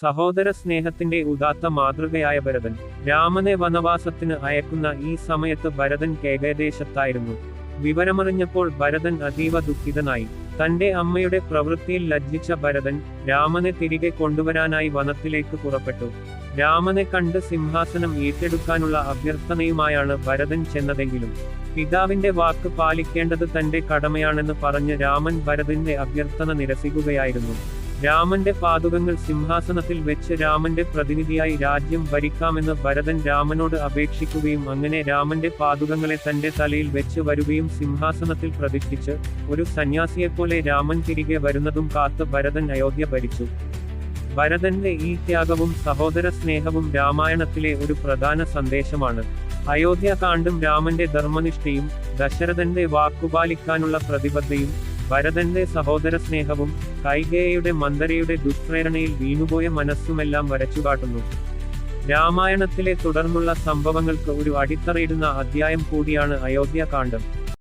സഹോദര സ്നേഹത്തിന്റെ ഉദാത്ത മാതൃകയായ ഭരതൻ രാമനെ വനവാസത്തിന് അയക്കുന്ന ഈ സമയത്ത് ഭരതൻ കേകദേശത്തായിരുന്നു. വിവരമറിഞ്ഞപ്പോൾ ഭരതൻ അതീവ ദുഃഖിതനായി. തന്റെ അമ്മയുടെ പ്രവൃത്തിയിൽ ലജ്ജിച്ച ഭരതൻ രാമനെ തിരികെ കൊണ്ടുവരാനായി വനത്തിലേക്ക് പുറപ്പെട്ടു. രാമനെ കണ്ട് സിംഹാസനം ഏറ്റെടുക്കാനുള്ള അഭ്യർത്ഥനയുമായാണ് ഭരതൻ ചെന്നതെങ്കിലും. പിതാവിന്റെ വാക്ക് പാലിക്കേണ്ടത് തന്റെ കടമയാണെന്ന് പറഞ്ഞ് രാമൻ ഭരതന്റെ അഭ്യർത്ഥന നിരസിക്കുകയായിരുന്നു. രാമന്റെ പാതുകങ്ങൾ സിംഹാസനത്തിൽ വെച്ച് രാമന്റെ പ്രതിനിധിയായി രാജ്യം ഭരിക്കാമെന്ന് ഭരതൻ രാമനോട് അപേക്ഷിക്കുകയും അങ്ങനെ രാമന്റെ പാതുകങ്ങളെ തന്റെ തലയിൽ വെച്ച് വരുകയും സിംഹാസനത്തിൽ പ്രതിഷ്ഠിച്ച് ഒരു സന്യാസിയെപ്പോലെ രാമൻ തിരികെ വരുന്നതും കാത്ത് ഭരതൻ അയോധ്യ ഭരിച്ചു. ഭരതന്റെ ഈ ത്യാഗവും സഹോദര സ്നേഹവും രാമായണത്തിലെ ഒരു പ്രധാന സന്ദേശമാണ്. അയോധ്യ കാണ്ടും രാമന്റെ ധർമ്മനിഷ്ഠയും ദശരഥന്റെ വാക്കുപാലിക്കാനുള്ള പ്രതിബദ്ധയും ഭരതന്റെ സഹോദര സ്നേഹവും കൈകേയയുടെ മന്ദരയുടെ ദുഷ്പ്രേരണയിൽ വീണുപോയ മനസ്സുമെല്ലാം വരച്ചുകാട്ടുന്നു രാമായണത്തിലെ തുടർന്നുള്ള സംഭവങ്ങൾക്ക് ഒരു അടിത്തറയിടുന്ന അധ്യായം കൂടിയാണ് അയോധ്യകാണ്ഡം